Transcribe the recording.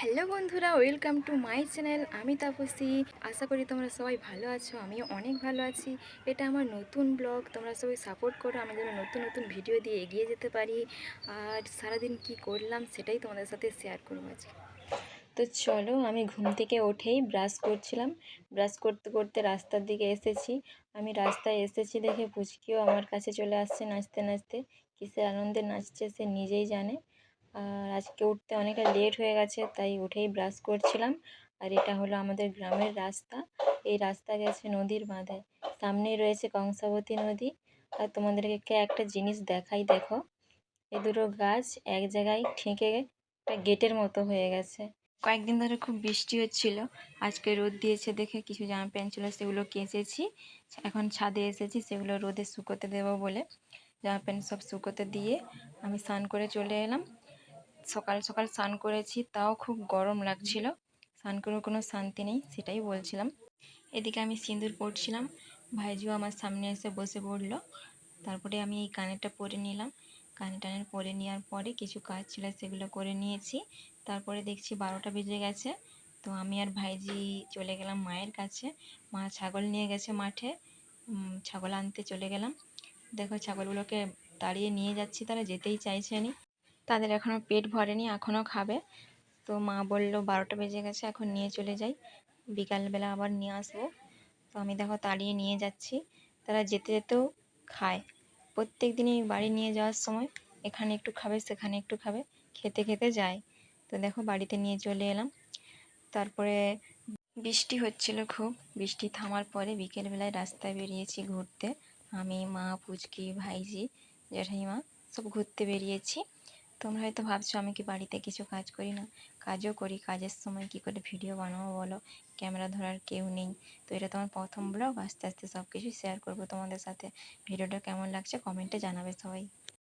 Hello বন্ধুরা, welcome to my channel. আমি তাপসী। আশা করি তোমরা সবাই ভালো আছো, আমিও অনেক ভালো আছি। এটা আমার নতুন ব্লগ, তোমরা সবাই সাপোর্ট করো, আমি যেন নতুন নতুন ভিডিও দিয়ে এগিয়ে যেতে পারি। আর সারাদিন কি করলাম সেটাই তোমাদের সাথে শেয়ার করব আজকে। তো চলো, আমি ঘুম থেকে উঠেই ব্রাশ করছিলাম। ব্রাশ করতে করতে রাস্তার দিকে এসেছি। আমি রাস্তায় এসেছি দেখে পুচকিও আমার কাছে চলে আসছে, নাচতে নাচতে। কিসের আনন্দে নাচছে সে নিজেই জানে। আর আজকে উঠতে অনেকটা লেট হয়ে গেছে, তাই উঠেই ব্রাশ করছিলাম। আর এটা হলো আমাদের গ্রামের রাস্তা। এই রাস্তা গেছে নদীর বাঁধে। সামনেই রয়েছে কংসাবতী নদী। আর তোমাদেরকে একটা জিনিস দেখাই, দেখো। এই দুটো গাছ এক জায়গায় ঠেকে একটা গেটের মতো হয়ে গেছে। কয়েকদিন ধরে খুব বৃষ্টি হচ্ছিল। আজকে রোদ দিয়েছে দেখে কিছু জামা প্যান্ট ছিল সেগুলো কেচেছি। এখন ছাদে এসেছি, সেগুলো রোদে শুকোতে দেবো বলে। জামা প্যান্ট সব শুকোতে দিয়ে আমি স্নান করে চলে এলাম। সকাল সকাল স্নান করেছি, তাও খুব গরম লাগছিল। স্নান করে কোনো শান্তি নেই, সেটাই বলছিলাম। এদিকে আমি সিঁদুর পরছিলাম ভাইজিও আমার সামনে এসে বসে পড়ল। তারপরে আমি এই কানেরটা পরে নিলাম। কানে টানের পরে নেওয়ার পরে কিছু কাজ ছিল, সেগুলো করে নিয়েছি। তারপরে দেখছি বারোটা বেজে গেছে, তো আমি আর ভাইজি চলে গেলাম মায়ের কাছে। মা ছাগল নিয়ে গেছে মাঠে ছাগল আনতে চলে গেলাম। দেখো ছাগলগুলোকে তাড়িয়ে নিয়ে যাচ্ছি, তারা যেতেই চাইছে নি। তাদের এখনও পেট ভরেনি এখনও খাবে। তো মা বলল, বারোটা বেজে গেছে, এখন নিয়ে চলে যাই। বিকালবেলা আবার নিয়ে আসব। তো আমি দেখো তাড়িয়ে নিয়ে যাচ্ছি। তারা যেতে যেতেও খায়। প্রত্যেক দিনই বাড়ি নিয়ে যাওয়ার সময় এখানে একটু খাবে, সেখানে একটু খাবে, খেতে খেতে যায়। তো দেখো বাড়িতে নিয়ে চলে এলাম। তারপরে বৃষ্টি হচ্ছিল খুব। বৃষ্টি থামার পরে বিকেলবেলায় রাস্তায় বেরিয়েছি ঘুরতে। আমি, মা, পুচকি, ভাইজি জ্যাঠাইমা সব ঘুরতে বেরিয়েছি। তোমরা হয়তো ভাবছ আমি কি বাড়িতে কিছু কাজ করি না? কাজও করি। কাজের সময় কি করে ভিডিও বানাবো বলো? ক্যামেরা ধরার কেউ নেই। তো এটা তোমার প্রথম ব্লগ আস্তে আস্তে সব কিছু শেয়ার করব তোমাদের সাথে। ভিডিওটা কেমন লাগছে কমেন্টে জানাবে সবাই।